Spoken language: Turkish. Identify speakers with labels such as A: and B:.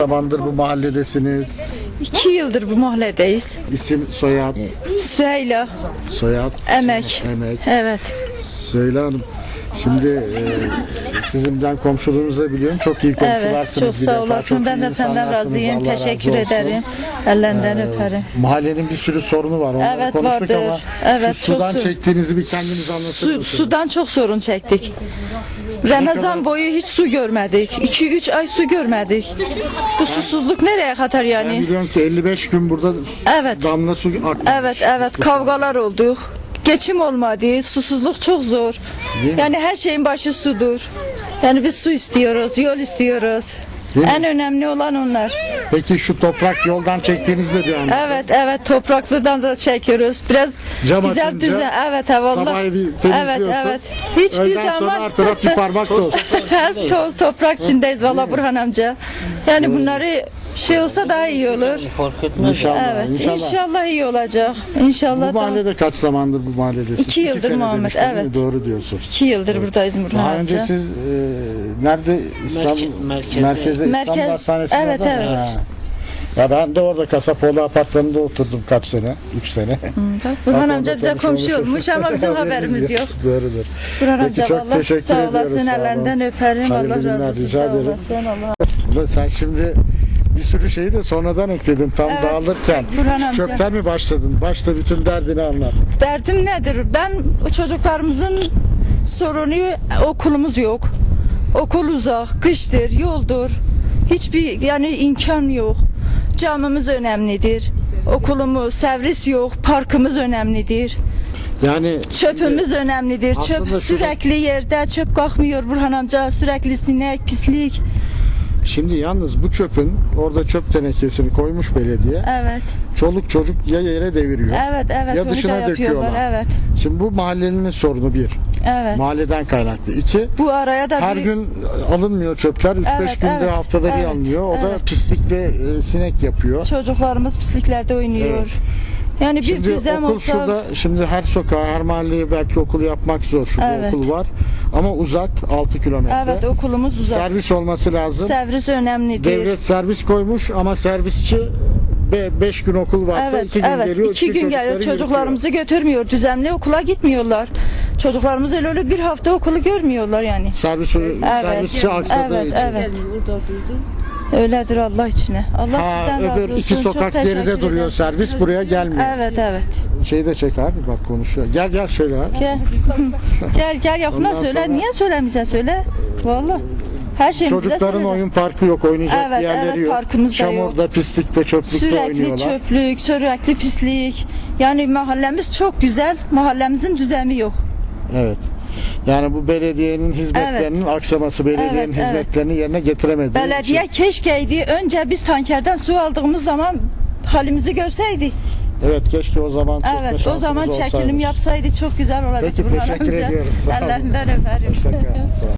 A: zamandır bu mahalledesiniz?
B: İki yıldır bu mahalledeyiz.
A: İsim, soyad,
B: Süheyla,
A: soyad,
B: Emek.
A: emek.
B: Evet.
A: Söyle Hanım. Şimdi e, sizinden komşuluğunuzu biliyorum. Çok iyi komşularsınız.
B: Evet, çok sağ olasın.
A: Çok
B: Ben de senden razıyım.
A: Allah razı
B: Teşekkür
A: olsun.
B: ederim. Ellerinden
A: Ee,
B: öperim.
A: Mahallenin bir sürü sorunu var. Onları
B: Evet, vardır.
A: ama
B: Evet,
A: şu
B: çok
A: sudan
B: su-
A: çektiğinizi bir kendiniz anlatır
B: Su,
A: mısınız?
B: sudan çok sorun çektik. Ramazan boyu hiç su görmedik. 2-3 ay su görmedik. Bu susuzluk nereye kadar
A: Ben
B: yani?
A: biliyorum ki 55 gün burada
B: Evet.
A: damla su akmış.
B: Evet evet kavgalar oldu. Geçim olmadı. Susuzluk çok zor. Yani her şeyin başı sudur. Yani biz su istiyoruz, yol istiyoruz.
A: Değil mi?
B: En önemli olan onlar.
A: Peki şu toprak yoldan çektiğinizde bir anlatın.
B: Evet evet topraklıdan da çekiyoruz. Biraz
A: Cam
B: güzel
A: açınca
B: düzen. Evet evet
A: Sabah bir
B: Evet
A: temizliyorsun.
B: evet. Hiçbir
A: Öğleden sonra
B: zaman
A: her taraf bir parmak toz.
B: toz toprak içindeyiz valla Burhan amca. Yani bunları şey olsa daha iyi olur.
C: Fark etmez.
A: İnşallah.
B: Evet
A: inşallah.
B: inşallah iyi olacak.
A: Bu
B: İnşallah da.
A: mahallede kaç zamandır bu mahalledesiniz?
B: İki yıldır
A: sene
B: Muhammed,
A: demiştin, değil mi?
B: evet.
A: Doğru diyorsun.
B: İki yıldır buradayız Burhan
A: Daha
B: amca.
A: önce siz e, nerede İstanbul
C: Merke- merkezde.
A: merkezde İstanbul
B: Merkez,
A: Hastanesi'nde
B: evet,
A: orada mı?
B: evet.
A: Ha. Ya ben de orada Kasapoğlu apartmanında oturdum kaç sene? Üç sene.
B: Bak, Burhan
A: Bak,
B: amca
A: orada
B: bize komşu
A: konuşmuşuz.
B: olmuş ama bizim haberimiz yok.
A: Doğrudur.
B: Burhan
A: Peki,
B: amca
A: çok
B: valla
A: teşekkür
B: sağ
A: ediyoruz,
B: olasın
A: sağ olun.
B: ellerinden öperim.
A: Hayırlı
B: Allah
A: günler,
B: razı olsun.
A: rica
B: Sağ
A: ederim.
B: olasın. Allah.
A: Ulan sen şimdi bir sürü şeyi de sonradan ekledin tam
B: Evet.
A: dağılırken.
B: Burhan amca.
A: Çöpten mi başladın? Başta bütün derdini anlat.
B: Derdim nedir? Ben çocuklarımızın sorunu okulumuz yok. Okul uzak, kıştır, yoldur. Hiçbir yani imkan yok. Camımız önemlidir. Okulumuz, servis yok, parkımız önemlidir.
A: Yani
B: Çöpümüz önemlidir. Çöp sürekli yerde çöp kalkmıyor Burhan amca. Sürekli sinek, pislik.
A: Şimdi yalnız bu çöpün orada çöp tenekesini koymuş belediye.
B: Evet.
A: Çoluk çocuk ya yere deviriyor.
B: Evet, evet.
A: Ya
B: da
A: dışına döküyorlar.
B: Evet.
A: Şimdi bu mahallenin sorunu bir.
B: Evet.
A: Mahalleden kaynaklı. İki,
B: Bu araya da
A: her
B: bir-
A: gün alınmıyor çöpler. 3-5
B: Evet,
A: günde
B: evet,
A: haftada bir
B: evet,
A: alınıyor. O da
B: evet.
A: pislik ve e, sinek yapıyor.
B: çocuklarımız pisliklerde oynuyor. Yani bir
A: Şimdi
B: düzen
A: okul
B: olsa
A: şurada, şimdi her sokağa, her mahalleye belki okul yapmak zor. Şurada
B: Evet.
A: okul var. Ama uzak 6 kilometre.
B: evet okulumuz uzak.
A: Servis olması lazım.
B: Servis önemlidir.
A: Devlet servis koymuş ama servisçi 5 gün okul varsa
B: evet,
A: 2 gün
B: evet.
A: geliyor.
B: iki
A: iki
B: gün geliyor.
A: çocukları
B: Çocuklarımızı götürmüyor. Düzenli okula gitmiyorlar. Çocuklarımız öyle öyle bir hafta okulu görmüyorlar yani.
A: Servis, servisçi aksadığı
B: Evet,
A: için.
B: evet. Öyledir Allah içine. Allah
A: Ha,
B: sizden razı
A: öbür
B: olsun.
A: iki
B: Çok
A: sokak
B: teşekkür
A: geride duruyor
B: ederim.
A: servis buraya gelmiyor.
B: Evet, evet.
A: Şeyi de çek abi bak konuşuyor. Gel gel şöyle abi.
B: Gel. gel gel yapına
A: Ondan
B: söyle.
A: sonra-
B: Niye söylemize söyle. Vallahi. Her şeyimizi de
A: Çocukların
B: söyleyeceğim.
A: oyun parkı yok, oynayacak
B: Evet,
A: bir yerleri
B: evet,
A: yok.
B: parkımız da.
A: Çamurda, pislikte, çöplükte
B: Sürekli
A: oynuyorlar.
B: çöplük, sürekli pislik. Yani mahallemiz çok güzel. Mahallemizin düzeni yok.
A: Evet. Yani bu belediyenin hizmetlerinin aksaması, belediyenin
B: Evet, evet.
A: hizmetlerini yerine getiremediği
B: Belediye
A: için.
B: keşkeydi. Önce biz tankerden su aldığımız zaman halimizi görseydi.
A: Evet keşke o zaman çekme
B: Evet, o zaman çekilim
A: olsaymış.
B: yapsaydı çok güzel olacak.
A: Peki, teşekkür ediyoruz. Sağ olun.
B: Ellerinden öperim.
A: Hoşça kal. Sağ ol.